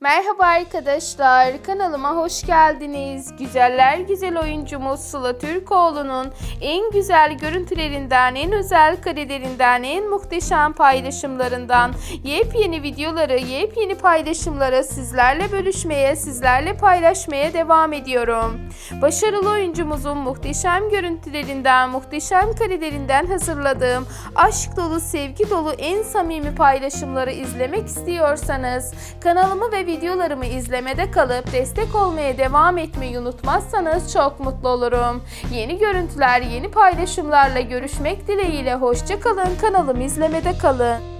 Merhaba arkadaşlar, kanalıma hoş geldiniz. Güzeller güzel oyuncumuz Sıla Türkoğlu'nun en güzel görüntülerinden, en özel karelerinden, en muhteşem paylaşımlarından yepyeni videoları, yepyeni paylaşımları sizlerle bölüşmeye, sizlerle paylaşmaya devam ediyorum. Başarılı oyuncumuzun muhteşem görüntülerinden, muhteşem karelerinden hazırladığım aşk dolu, sevgi dolu en samimi paylaşımları izlemek istiyorsanız kanalımı ve videolarımı izlemede kalıp destek olmaya devam etmeyi unutmazsanız çok mutlu olurum. Yeni görüntüler, yeni paylaşımlarla görüşmek dileğiyle hoşça kalın. Kanalımı izlemede kalın.